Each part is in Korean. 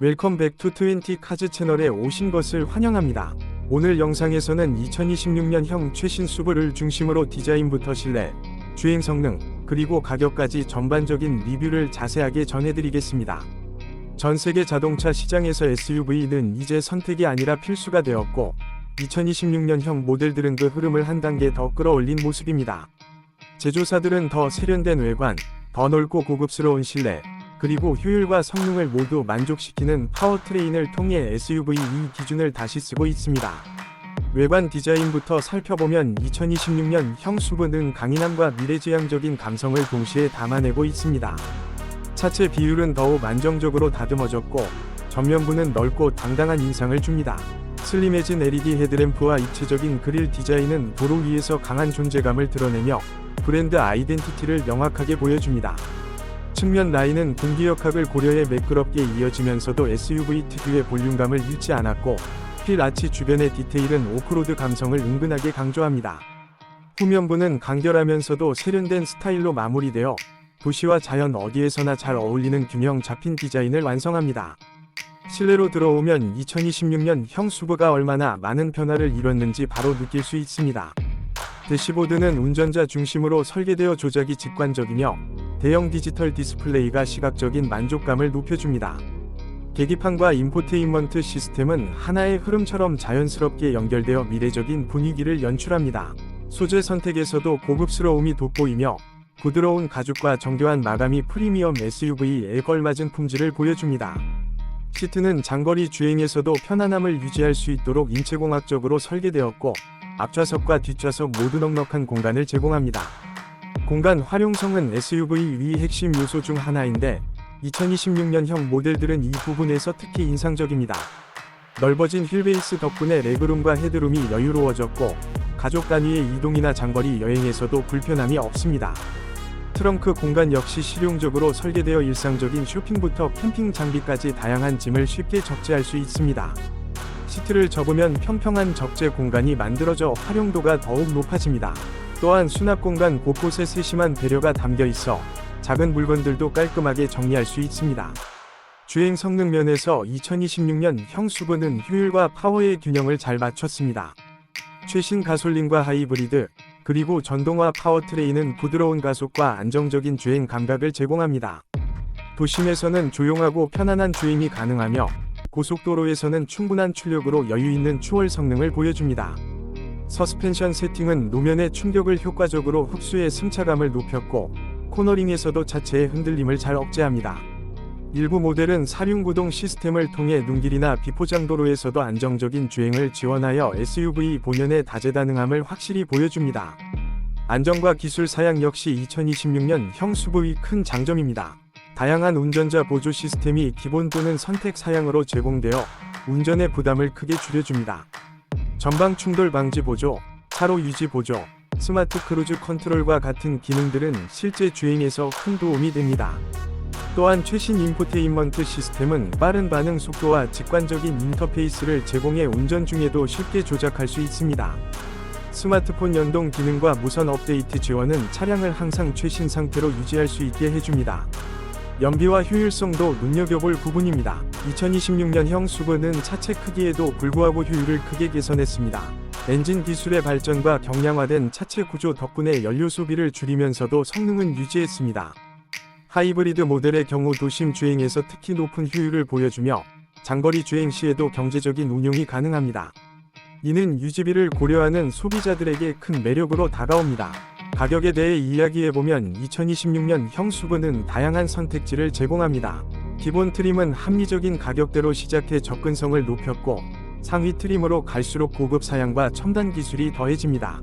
웰컴 백투 20 카즈 채널에 오신 것을 환영합니다. 오늘 영상에서는 2026년형 최신 수브를 중심으로 디자인부터 실내, 주행 성능, 그리고 가격까지 전반적인 리뷰를 자세하게 전해드리겠습니다. 전 세계 자동차 시장에서 SUV는 이제 선택이 아니라 필수가 되었고, 2026년형 모델들은 그 흐름을 한 단계 더 끌어올린 모습입니다. 제조사들은 더 세련된 외관, 더 넓고 고급스러운 실내, 그리고 효율과 성능을 모두 만족시키는 파워트레인을 통해 SUV 이 기준을 다시 쓰고 있습니다. 외관 디자인부터 살펴보면 2026년 형 수브는 강인함과 미래지향적인 감성을 동시에 담아내고 있습니다. 차체 비율은 더욱 안정적으로 다듬어졌고 전면부는 넓고 당당한 인상을 줍니다. 슬림해진 LED 헤드램프와 입체적인 그릴 디자인은 도로 위에서 강한 존재감을 드러내며 브랜드 아이덴티티를 명확하게 보여줍니다. 측면 라인은 공기역학을 고려해 매끄럽게 이어지면서도 SUV 특유의 볼륨감을 잃지 않았고 휠 아치 주변의 디테일은 오프로드 감성을 은근하게 강조합니다. 후면부는 간결하면서도 세련된 스타일로 마무리되어 도시와 자연 어디에서나 잘 어울리는 균형 잡힌 디자인을 완성합니다. 실내로 들어오면 2026년 형 수브가 얼마나 많은 변화를 이뤘는지 바로 느낄 수 있습니다. 대시보드는 운전자 중심으로 설계되어 조작이 직관적이며 대형 디지털 디스플레이가 시각적인 만족감을 높여줍니다. 계기판과 인포테인먼트 시스템은 하나의 흐름처럼 자연스럽게 연결되어 미래적인 분위기를 연출합니다. 소재 선택에서도 고급스러움이 돋보이며 부드러운 가죽과 정교한 마감이 프리미엄 SUV에 걸맞은 품질을 보여줍니다. 시트는 장거리 주행에서도 편안함을 유지할 수 있도록 인체공학적으로 설계되었고 앞좌석과 뒷좌석 모두 넉넉한 공간을 제공합니다. 공간 활용성은 SUV 위 핵심 요소 중 하나인데 2026년형 모델들은 이 부분에서 특히 인상적입니다. 넓어진 휠베이스 덕분에 레그룸과 헤드룸이 여유로워졌고 가족 단위의 이동이나 장거리 여행에서도 불편함이 없습니다. 트렁크 공간 역시 실용적으로 설계되어 일상적인 쇼핑부터 캠핑 장비까지 다양한 짐을 쉽게 적재할 수 있습니다. 시트를 접으면 평평한 적재 공간이 만들어져 활용도가 더욱 높아집니다. 또한 수납 공간 곳곳에 세심한 배려가 담겨 있어 작은 물건들도 깔끔하게 정리할 수 있습니다. 주행 성능 면에서 2026년 형 수브는 효율과 파워의 균형을 잘 맞췄습니다. 최신 가솔린과 하이브리드, 그리고 전동화 파워트레인은 부드러운 가속과 안정적인 주행 감각을 제공합니다. 도심에서는 조용하고 편안한 주행이 가능하며 고속도로에서는 충분한 출력으로 여유 있는 추월 성능을 보여줍니다. 서스펜션 세팅은 노면의 충격을 효과적으로 흡수해 승차감을 높였고 코너링에서도 자체의 흔들림을 잘 억제합니다. 일부 모델은 사륜구동 시스템을 통해 눈길이나 비포장도로에서도 안정적인 주행을 지원하여 SUV 본연의 다재다능함을 확실히 보여줍니다. 안전과 기술 사양 역시 2026년 형 수브의 큰 장점입니다. 다양한 운전자 보조 시스템이 기본 또는 선택 사양으로 제공되어 운전의 부담을 크게 줄여줍니다. 전방 충돌 방지 보조, 차로 유지 보조, 스마트 크루즈 컨트롤과 같은 기능들은 실제 주행에서 큰 도움이 됩니다. 또한 최신 인포테인먼트 시스템은 빠른 반응 속도와 직관적인 인터페이스를 제공해 운전 중에도 쉽게 조작할 수 있습니다. 스마트폰 연동 기능과 무선 업데이트 지원은 차량을 항상 최신 상태로 유지할 수 있게 해줍니다. 연비와 효율성도 눈여겨볼 부분입니다. 2026년형 수브는 차체 크기에도 불구하고 효율을 크게 개선했습니다. 엔진 기술의 발전과 경량화된 차체 구조 덕분에 연료 소비를 줄이면서도 성능은 유지했습니다. 하이브리드 모델의 경우 도심 주행에서 특히 높은 효율을 보여주며 장거리 주행 시에도 경제적인 운용이 가능합니다. 이는 유지비를 고려하는 소비자들에게 큰 매력으로 다가옵니다. 가격에 대해 이야기해보면 2026년 형 수브는 다양한 선택지를 제공합니다. 기본 트림은 합리적인 가격대로 시작해 접근성을 높였고 상위 트림으로 갈수록 고급 사양과 첨단 기술이 더해집니다.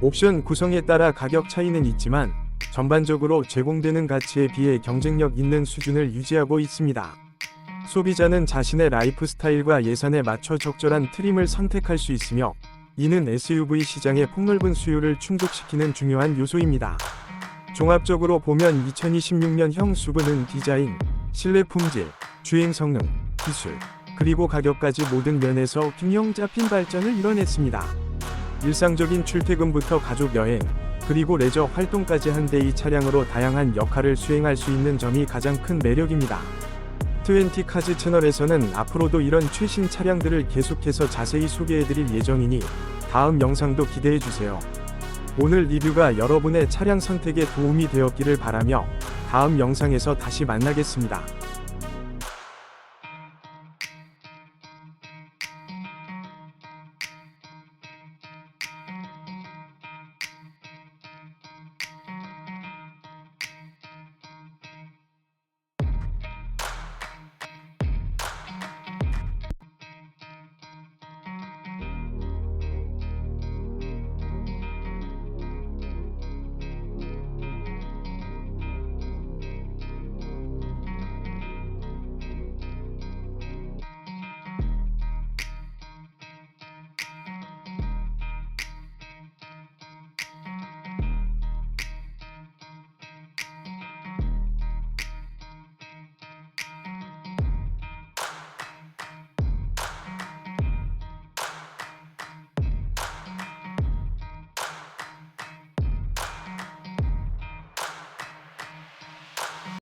옵션 구성에 따라 가격 차이는 있지만 전반적으로 제공되는 가치에 비해 경쟁력 있는 수준을 유지하고 있습니다. 소비자는 자신의 라이프 스타일과 예산에 맞춰 적절한 트림을 선택할 수 있으며 이는 SUV 시장의 폭넓은 수요를 충족시키는 중요한 요소입니다. 종합적으로 보면 2026년형 수브는 디자인, 실내 품질, 주행 성능, 기술, 그리고 가격까지 모든 면에서 균형 잡힌 발전을 이뤄냈습니다. 일상적인 출퇴근부터 가족 여행, 그리고 레저 활동까지 한데 이 차량으로 다양한 역할을 수행할 수 있는 점이 가장 큰 매력입니다. 20카즈 채널에서는 앞으로도 이런 최신 차량들을 계속해서 자세히 소개해드릴 예정이니 다음 영상도 기대해주세요. 오늘 리뷰가 여러분의 차량 선택에 도움이 되었기를 바라며 다음 영상에서 다시 만나겠습니다.